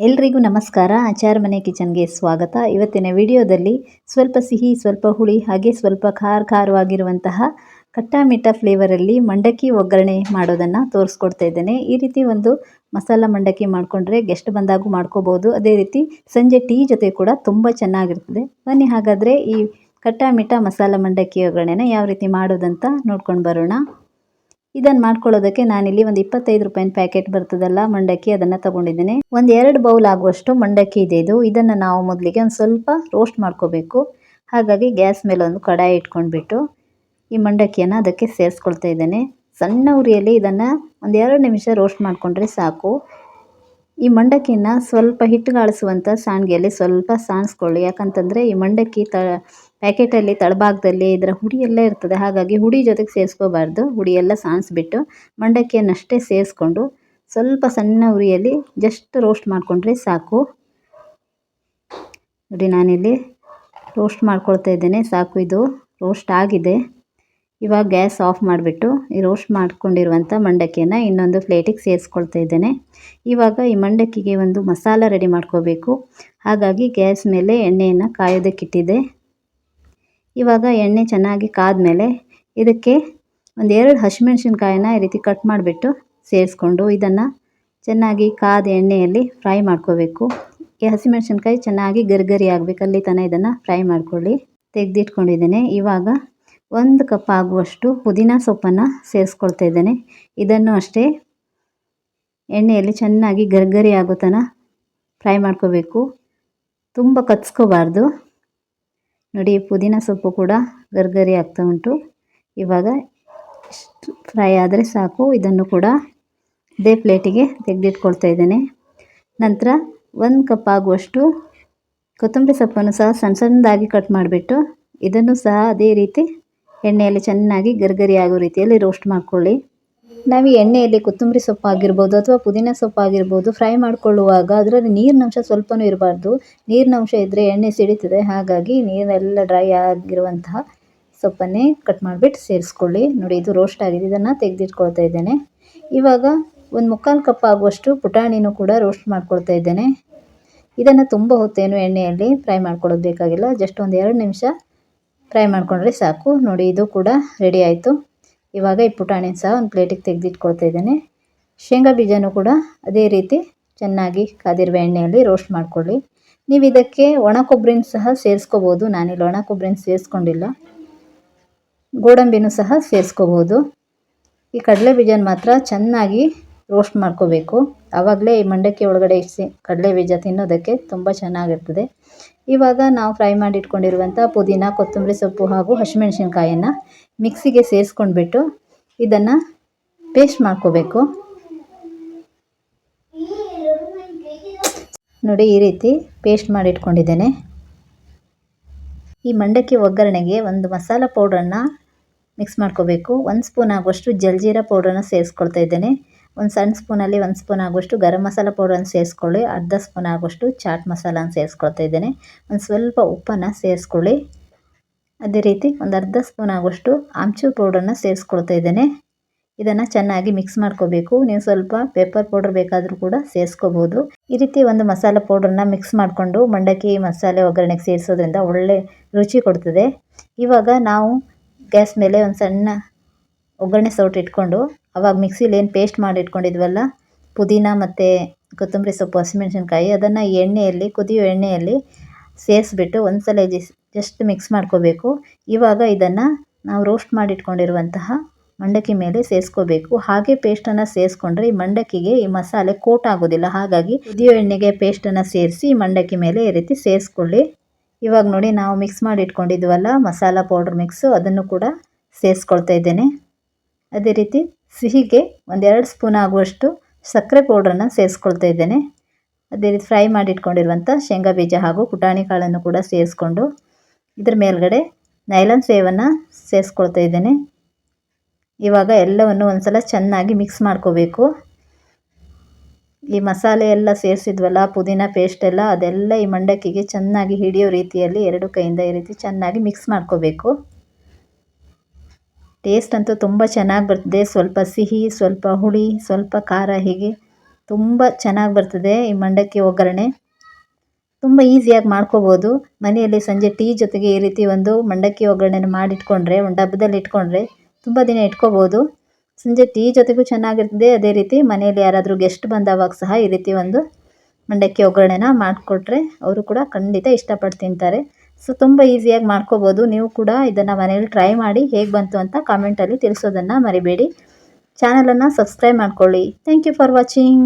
ಎಲ್ರಿಗೂ ನಮಸ್ಕಾರ. ಆಚಾರ ಮನೆ ಕಿಚನ್ಗೆ ಸ್ವಾಗತ. ಇವತ್ತಿನ ವಿಡಿಯೋದಲ್ಲಿ ಸ್ವಲ್ಪ ಸಿಹಿ, ಸ್ವಲ್ಪ ಹುಳಿ, ಹಾಗೆ ಸ್ವಲ್ಪ ಖಾರ ಖಾರವಾಗಿರುವಂತಹ ಕಟ್ಟಾಮಿಟ್ಟ ಫ್ಲೇವರ್ ಫ್ಲೇವರಲ್ಲಿ ಮಂಡಕ್ಕಿ ಒಗ್ಗರಣೆ ಮಾಡೋದನ್ನು ತೋರಿಸ್ಕೊಡ್ತಾ ಇದ್ದೇನೆ. ಈ ರೀತಿ ಒಂದು ಮಸಾಲ ಮಂಡಕ್ಕಿ ಮಾಡಿಕೊಂಡ್ರೆ ಗೆಸ್ಟ್ ಬಂದಾಗೂ ಮಾಡ್ಕೋಬೋದು. ಅದೇ ರೀತಿ ಸಂಜೆ ಟೀ ಜೊತೆ ಕೂಡ ತುಂಬ ಚೆನ್ನಾಗಿರ್ತದೆ. ಬನ್ನಿ, ಹಾಗಾದರೆ ಈ ಕಟ್ಟಾಮಿಟ್ಟ ಮಸಾಲ ಮಂಡಕ್ಕಿ ಒಗ್ಗರಣೆನ ಯಾವ ರೀತಿ ಮಾಡೋದಂತ ನೋಡ್ಕೊಂಡು ಬರೋಣ. ಇದನ್ನು ಮಾಡ್ಕೊಳ್ಳೋದಕ್ಕೆ ನಾನಿಲ್ಲಿ ಒಂದು ಇಪ್ಪತ್ತೈದು ರೂಪಾಯಿನ ಪ್ಯಾಕೆಟ್ ಬರ್ತದಲ್ಲ ಮಂಡಕ್ಕಿ, ಅದನ್ನು ತಗೊಂಡಿದ್ದೇನೆ. ಒಂದು ಎರಡು ಬೌಲ್ ಆಗುವಷ್ಟು ಮಂಡಕ್ಕಿ ಇದೆ ಇದು. ಇದನ್ನ ನಾವು ಮೊದಲಿಗೆ ಒಂದು ಸ್ವಲ್ಪ ರೋಸ್ಟ್ ಮಾಡ್ಕೋಬೇಕು. ಹಾಗಾಗಿ ಗ್ಯಾಸ್ ಮೇಲೆ ಒಂದು ಕಡಾಯಿ ಇಟ್ಕೊಂಡ್ಬಿಟ್ಟು ಈ ಮಂಡಕ್ಕಿಯನ್ನು ಅದಕ್ಕೆ ಸೇರಿಸ್ಕೊಳ್ತಾ ಇದ್ದೇನೆ. ಸಣ್ಣ ಉರಿಯಲ್ಲಿ ಇದನ್ನು ಒಂದು ಎರಡು ನಿಮಿಷ ರೋಸ್ಟ್ ಮಾಡಿಕೊಂಡ್ರೆ ಸಾಕು. ಈ ಮಂಡಕ್ಕಿಯನ್ನ ಸ್ವಲ್ಪ ಹಿಟ್ಟುಗಾಳಿಸುವಂಥ ಸಾಣಿಗೆಯಲ್ಲಿ ಸ್ವಲ್ಪ ಸಾಣಿಸ್ಕೊಳ್ಳಿ. ಯಾಕಂತಂದರೆ ಈ ಮಂಡಕ್ಕಿ ತ ಪ್ಯಾಕೆಟಲ್ಲಿ ತಳಭಾಗದಲ್ಲಿ ಇದರ ಹುಡಿ ಎಲ್ಲ ಇರ್ತದೆ. ಹಾಗಾಗಿ ಹುಡಿ ಜೊತೆಗೆ ಸೇರಿಸ್ಕೋಬಾರ್ದು. ಹುಡಿ ಎಲ್ಲ ಸಾಣಿಸ್ಬಿಟ್ಟು ಮಂಡಕ್ಕಿಯನ್ನಷ್ಟೇ ಸೇರಿಸ್ಕೊಂಡು ಸ್ವಲ್ಪ ಸಣ್ಣ ಉರಿಯಲ್ಲಿ ಜಸ್ಟ್ ರೋಸ್ಟ್ ಮಾಡಿಕೊಂಡ್ರೆ ಸಾಕು. ನೋಡಿ, ನಾನಿಲ್ಲಿ ರೋಸ್ಟ್ ಮಾಡ್ಕೊಳ್ತಾ ಇದ್ದೇನೆ. ಸಾಕು, ಇದು ರೋಸ್ಟ್ ಆಗಿದೆ. ಇವಾಗ ಗ್ಯಾಸ್ ಆಫ್ ಮಾಡಿಬಿಟ್ಟು ಈ ರೋಸ್ಟ್ ಮಾಡ್ಕೊಂಡಿರುವಂಥ ಮಂಡಕ್ಕಿಯನ್ನು ಇನ್ನೊಂದು ಪ್ಲೇಟಿಗೆ ಸೇರಿಸ್ಕೊಳ್ತಾ ಇದ್ದೇನೆ. ಇವಾಗ ಈ ಮಂಡಕ್ಕಿಗೆ ಒಂದು ಮಸಾಲ ರೆಡಿ ಮಾಡ್ಕೋಬೇಕು. ಹಾಗಾಗಿ ಗ್ಯಾಸ್ ಮೇಲೆ ಎಣ್ಣೆಯನ್ನು ಕಾಯೋದಕ್ಕಿಟ್ಟಿದೆ ಇವಾಗ ಎಣ್ಣೆ ಚೆನ್ನಾಗಿ ಕಾದ್ಮೇಲೆ ಇದಕ್ಕೆ ಒಂದು ಎರಡು ಹಸಿಮೆಣ್ಸಿನ್ಕಾಯಿನ ಈ ರೀತಿ ಕಟ್ ಮಾಡಿಬಿಟ್ಟು ಸೇರಿಸ್ಕೊಂಡು ಇದನ್ನು ಚೆನ್ನಾಗಿ ಕಾದ ಎಣ್ಣೆಯಲ್ಲಿ ಫ್ರೈ ಮಾಡ್ಕೋಬೇಕು. ಈ ಹಸಿಮೆಣ್ಸಿನ್ಕಾಯಿ ಚೆನ್ನಾಗಿ ಗರಿಗರಿ ಆಗಬೇಕು. ಅಲ್ಲಿ ತನಕ ಇದನ್ನು ಫ್ರೈ ಮಾಡ್ಕೊಳ್ಳಿ. ತೆಗೆದಿಟ್ಕೊಂಡಿದ್ದೇನೆ. ಇವಾಗ ಒಂದು ಕಪ್ ಆಗುವಷ್ಟು ಪುದೀನ ಸೊಪ್ಪನ್ನು ಸೇರಿಸ್ಕೊಳ್ತಾ ಇದ್ದೇನೆ. ಇದನ್ನು ಅಷ್ಟೇ ಎಣ್ಣೆಯಲ್ಲಿ ಚೆನ್ನಾಗಿ ಗರ್ಗರಿ ಆಗೋ ತನಕ ಫ್ರೈ ಮಾಡ್ಕೋಬೇಕು. ತುಂಬ ಕಚ್ಕೋಬಾರ್ದು. ನೋಡಿ, ಪುದೀನ ಸೊಪ್ಪು ಕೂಡ ಗರ್ಗರಿ ಆಗ್ತಾ ಉಂಟು. ಇವಾಗ ಫ್ರೈ ಆದರೆ ಸಾಕು. ಇದನ್ನು ಕೂಡ ಇದೇ ಪ್ಲೇಟಿಗೆ ತೆಗೆದಿಟ್ಕೊಳ್ತಾ ಇದ್ದೇನೆ. ನಂತರ ಒಂದು ಕಪ್ ಆಗುವಷ್ಟು ಕೊತ್ತಂಬರಿ ಸೊಪ್ಪನ್ನು ಸಹ ಸಣ್ಣ ಸಣ್ಣದಾಗಿ ಕಟ್ ಮಾಡಿಬಿಟ್ಟು ಇದನ್ನು ಸಹ ಅದೇ ರೀತಿ ಎಣ್ಣೆಯಲ್ಲಿ ಚೆನ್ನಾಗಿ ಗರ್ಗರಿ ಆಗೋ ರೀತಿಯಲ್ಲಿ ರೋಸ್ಟ್ ಮಾಡ್ಕೊಳ್ಳಿ. ನಾವು ಎಣ್ಣೆಯಲ್ಲಿ ಕೊತ್ತಂಬರಿ ಸೊಪ್ಪು ಆಗಿರ್ಬೋದು ಅಥವಾ ಪುದೀನ ಸೊಪ್ಪು ಆಗಿರ್ಬೋದು ಫ್ರೈ ಮಾಡಿಕೊಳ್ಳುವಾಗ ಅದರಲ್ಲಿ ನೀರಿನಂಶ ಸ್ವಲ್ಪನೂ ಇರಬಾರ್ದು. ನೀರಿನಂಶ ಇದ್ದರೆ ಎಣ್ಣೆ ಸಿಡಿತದೆ. ಹಾಗಾಗಿ ನೀರೆಲ್ಲ ಡ್ರೈ ಆಗಿರುವಂತಹ ಸೊಪ್ಪನ್ನೇ ಕಟ್ ಮಾಡಿಬಿಟ್ಟು ಸೇರಿಸ್ಕೊಳ್ಳಿ. ನೋಡಿ, ಇದು ರೋಸ್ಟ್ ಆಗಿದೆ. ಇದನ್ನು ತೆಗೆದಿಟ್ಕೊಳ್ತಾ ಇದ್ದೇನೆ. ಇವಾಗ ಒಂದು ಮುಕ್ಕಾಲು ಕಪ್ ಆಗುವಷ್ಟು ಪುಟಾಣಿನೂ ಕೂಡ ರೋಸ್ಟ್ ಮಾಡ್ಕೊಳ್ತಾ ಇದ್ದೇನೆ. ಇದನ್ನು ತುಂಬ ಹೊತ್ತೇನು ಎಣ್ಣೆಯಲ್ಲಿ ಫ್ರೈ ಮಾಡ್ಕೊಳ್ಳೋದು ಬೇಕಾಗಿಲ್ಲ. ಜಸ್ಟ್ ಒಂದು ಎರಡು ನಿಮಿಷ ಫ್ರೈ ಮಾಡಿಕೊಂಡ್ರೆ ಸಾಕು. ನೋಡಿ, ಇದು ಕೂಡ ರೆಡಿ ಆಯಿತು. ಇವಾಗ ಈ ಪುಟಾಣಿ ಸಹ ಒಂದು ಪ್ಲೇಟಿಗೆ ತೆಗೆದಿಟ್ಕೊಳ್ತಾ ಇದ್ದೇನೆ ಶೇಂಗಾ ಬೀಜನೂ ಕೂಡ ಅದೇ ರೀತಿ ಚೆನ್ನಾಗಿ ಕಾದಿರುವ ಎಣ್ಣೆಯಲ್ಲಿ ರೋಸ್ಟ್ ಮಾಡ್ಕೊಳ್ಳಿ. ನೀವು ಇದಕ್ಕೆ ಒಣ ಕೊಬ್ಬರಿನ ಸಹ ಸೇರಿಸ್ಕೋಬೋದು. ನಾನಿಲ್ಲಿ ಒಣ ಕೊಬ್ಬರಿನ ಸೇರಿಸ್ಕೊಂಡಿಲ್ಲ. ಗೋಡಂಬಿನೂ ಸಹ ಸೇರಿಸ್ಕೋಬೋದು. ಈ ಕಡಲೆ ಬೀಜನ ಮಾತ್ರ ಚೆನ್ನಾಗಿ ರೋಸ್ಟ್ ಮಾಡ್ಕೋಬೇಕು. ಆವಾಗಲೇ ಈ ಮಂಡಕ್ಕಿ ಒಳಗಡೆ ಇಸಿ ಕಡಲೆ ಬೀಜ ತಿನ್ನೋದಕ್ಕೆ ತುಂಬ ಚೆನ್ನಾಗಿರ್ತದೆ. ಇವಾಗ ನಾವು ಫ್ರೈ ಮಾಡಿ ಇಟ್ಕೊಂಡಿರುವಂಥ ಪುದೀನ, ಕೊತ್ತಂಬರಿ ಸೊಪ್ಪು ಹಾಗೂ ಹಸಿಮೆಣ್ಸಿನ್ಕಾಯನ್ನು ಮಿಕ್ಸಿಗೆ ಸೇರಿಸ್ಕೊಂಡ್ಬಿಟ್ಟು ಇದನ್ನು ಪೇಸ್ಟ್ ಮಾಡ್ಕೋಬೇಕು. ನೋಡಿ ಈ ರೀತಿ ಪೇಸ್ಟ್ ಮಾಡಿಟ್ಕೊಂಡಿದ್ದೇನೆ. ಈ ಮಂಡಕ್ಕಿ ಒಗ್ಗರಣೆಗೆ ಒಂದು ಮಸಾಲ ಪೌಡ್ರನ್ನು ಮಿಕ್ಸ್ ಮಾಡ್ಕೋಬೇಕು. ಒಂದು ಸ್ಪೂನ್ ಆಗುವಷ್ಟು ಜಲ್ಜೀರಾ ಪೌಡ್ರನ್ನು ಸೇರಿಸ್ಕೊಳ್ತಾ ಇದ್ದೇನೆ. ಒಂದು ಸಣ್ಣ ಸ್ಪೂನಲ್ಲಿ ಒಂದು ಸ್ಪೂನ್ ಆಗುವಷ್ಟು ಗರಂ ಮಸಾಲ ಪೌಡ್ರನ್ನು ಸೇರಿಸ್ಕೊಳ್ಳಿ, ಅರ್ಧ ಸ್ಪೂನ್ ಆಗುವಷ್ಟು ಚಾಟ್ ಮಸಾಲಾನ ಸೇರಿಸ್ಕೊಳ್ತಾ ಇದ್ದೇನೆ. ಒಂದು ಸ್ವಲ್ಪ ಉಪ್ಪನ್ನು ಸೇರಿಸ್ಕೊಳ್ಳಿ. ಅದೇ ರೀತಿ ಒಂದು ಅರ್ಧ ಸ್ಪೂನ್ ಆಗುವಷ್ಟು ಆಮ್ಚೂರ್ ಪೌಡ್ರನ್ನು ಸೇರಿಸ್ಕೊಳ್ತಾ ಇದ್ದೇನೆ. ಇದನ್ನು ಚೆನ್ನಾಗಿ ಮಿಕ್ಸ್ ಮಾಡ್ಕೋಬೇಕು. ನೀವು ಸ್ವಲ್ಪ ಪೇಪರ್ ಪೌಡರ್ ಬೇಕಾದರೂ ಕೂಡ ಸೇರಿಸ್ಕೋಬೋದು. ಈ ರೀತಿ ಒಂದು ಮಸಾಲ ಪೌಡ್ರನ್ನ ಮಿಕ್ಸ್ ಮಾಡಿಕೊಂಡು ಮಂಡಕ್ಕಿ, ಮಸಾಲೆ ಒಗ್ಗರಣೆಗೆ ಸೇರಿಸೋದ್ರಿಂದ ಒಳ್ಳೆ ರುಚಿ ಕೊಡ್ತದೆ. ಇವಾಗ ನಾವು ಗ್ಯಾಸ್ ಮೇಲೆ ಒಂದು ಸಣ್ಣ ಒಗ್ಗರಣೆ ಸೌಟು ಇಟ್ಕೊಂಡು, ಅವಾಗ ಮಿಕ್ಸಿಲಿ ಏನು ಪೇಸ್ಟ್ ಮಾಡಿ ಇಟ್ಕೊಂಡಿದ್ವಲ್ಲ, ಪುದೀನ ಮತ್ತು ಕೊತ್ತಂಬರಿ ಸೊಪ್ಪು, ಹಸಿಮೆಣ್ಸಿನ್ಕಾಯಿ, ಅದನ್ನು ಎಣ್ಣೆಯಲ್ಲಿ, ಕುದಿಯೋ ಎಣ್ಣೆಯಲ್ಲಿ ಸೇರಿಸ್ಬಿಟ್ಟು ಒಂದು ಸಲ ಜಸ್ಟ್ ಮಿಕ್ಸ್ ಮಾಡ್ಕೋಬೇಕು. ಇವಾಗ ಇದನ್ನು ನಾವು ರೋಸ್ಟ್ ಮಾಡಿಟ್ಕೊಂಡಿರುವಂತಹ ಮಂಡಕ್ಕಿ ಮೇಲೆ ಸೇರಿಸ್ಕೋಬೇಕು. ಹಾಗೆ ಪೇಸ್ಟನ್ನು ಸೇರಿಸ್ಕೊಂಡ್ರೆ ಈ ಮಂಡಕ್ಕಿಗೆ ಈ ಮಸಾಲೆ ಕೋಟ್ ಆಗೋದಿಲ್ಲ. ಹಾಗಾಗಿ ಕುದಿಯೋ ಎಣ್ಣೆಗೆ ಪೇಸ್ಟನ್ನು ಸೇರಿಸಿ ಮಂಡಕ್ಕಿ ಮೇಲೆ ಈ ರೀತಿ ಸೇರಿಸ್ಕೊಳ್ಳಿ. ಇವಾಗ ನೋಡಿ ನಾವು ಮಿಕ್ಸ್ ಮಾಡಿ ಇಟ್ಕೊಂಡಿದ್ವಲ್ಲ, ಮಸಾಲ ಪೌಡ್ರ್ ಮಿಕ್ಸು ಅದನ್ನು ಕೂಡ ಸೇರಿಸ್ಕೊಳ್ತಾ ಇದ್ದೇನೆ. ಅದೇ ರೀತಿ ಸಿಹಿಗೆ ಒಂದೆರಡು ಸ್ಪೂನ್ ಆಗುವಷ್ಟು ಸಕ್ಕರೆ ಪೌಡ್ರನ್ನು ಸೇರಿಸ್ಕೊಳ್ತಾ ಇದ್ದೇನೆ. ಅದೇ ರೀತಿ ಫ್ರೈ ಮಾಡಿ ಇಟ್ಕೊಂಡಿರುವಂಥ ಶೇಂಗಾ ಬೀಜ ಹಾಗೂ ಪುಟಾಣಿ ಕಾಳನ್ನು ಕೂಡ ಸೇರಿಸ್ಕೊಂಡು ಇದ್ರ ಮೇಲ್ಗಡೆ ನೈಲನ್ ಸೇವನ್ನು ಸೇರಿಸ್ಕೊಳ್ತಾ ಇದ್ದೇನೆ. ಇವಾಗ ಎಲ್ಲವನ್ನು ಒಂದ್ಸಲ ಚೆನ್ನಾಗಿ ಮಿಕ್ಸ್ ಮಾಡ್ಕೋಬೇಕು. ಈ ಮಸಾಲೆ ಎಲ್ಲ ಸೇರಿಸಿದ್ವಲ್ಲ, ಪುದೀನ ಪೇಸ್ಟ್ ಎಲ್ಲ, ಅದೆಲ್ಲ ಈ ಮಂಡಕ್ಕಿಗೆ ಚೆನ್ನಾಗಿ ಹಿಡಿಯೋ ರೀತಿಯಲ್ಲಿ ಎರಡು ಕೈಯಿಂದ ಈ ರೀತಿ ಚೆನ್ನಾಗಿ ಮಿಕ್ಸ್ ಮಾಡ್ಕೋಬೇಕು. ಟೇಸ್ಟ್ ಅಂತೂ ತುಂಬ ಚೆನ್ನಾಗಿ ಬರ್ತದೆ. ಸ್ವಲ್ಪ ಸಿಹಿ, ಸ್ವಲ್ಪ ಹುಳಿ, ಸ್ವಲ್ಪ ಖಾರ ಹೀಗೆ ತುಂಬ ಚೆನ್ನಾಗಿ ಬರ್ತದೆ ಈ ಮಂಡಕ್ಕಿ ಒಗ್ಗರಣೆ. ತುಂಬ ಈಸಿಯಾಗಿ ಮಾಡ್ಕೋಬೋದು. ಮನೆಯಲ್ಲಿ ಸಂಜೆ ಟೀ ಜೊತೆಗೆ ಈ ರೀತಿ ಒಂದು ಮಂಡಕ್ಕಿ ಒಗ್ಗರಣೆನ ಮಾಡಿಟ್ಕೊಂಡ್ರೆ, ಒಂದು ಡಬ್ಬದಲ್ಲಿ ಇಟ್ಕೊಂಡ್ರೆ ತುಂಬ ದಿನ ಇಟ್ಕೋಬೋದು. ಸಂಜೆ ಟೀ ಜೊತೆಗೂ ಚೆನ್ನಾಗಿರ್ತದೆ. ಅದೇ ರೀತಿ ಮನೆಯಲ್ಲಿ ಯಾರಾದರೂ ಗೆಸ್ಟ್ ಬಂದವಾಗ ಸಹ ಈ ರೀತಿ ಒಂದು ಮಂಡಕ್ಕಿ ಒಗ್ಗರಣೆನ ಮಾಡಿಕೊಟ್ರೆ ಅವರು ಕೂಡ ಖಂಡಿತ ಇಷ್ಟಪಟ್ಟು ತಿಂತಾರೆ. ಸೊ ತುಂಬ ಈಸಿಯಾಗಿ ಮಾಡ್ಕೋಬೋದು. ನೀವು ಕೂಡ ಇದನ್ನು ಮನೇಲಿ ಟ್ರೈ ಮಾಡಿ ಹೇಗೆ ಬಂತು ಅಂತ ಕಾಮೆಂಟಲ್ಲಿ ತಿಳಿಸೋದನ್ನು ಮರಿಬೇಡಿ. ಚಾನಲನ್ನು ಸಬ್ಸ್ಕ್ರೈಬ್ ಮಾಡ್ಕೊಳ್ಳಿ. Thank you for watching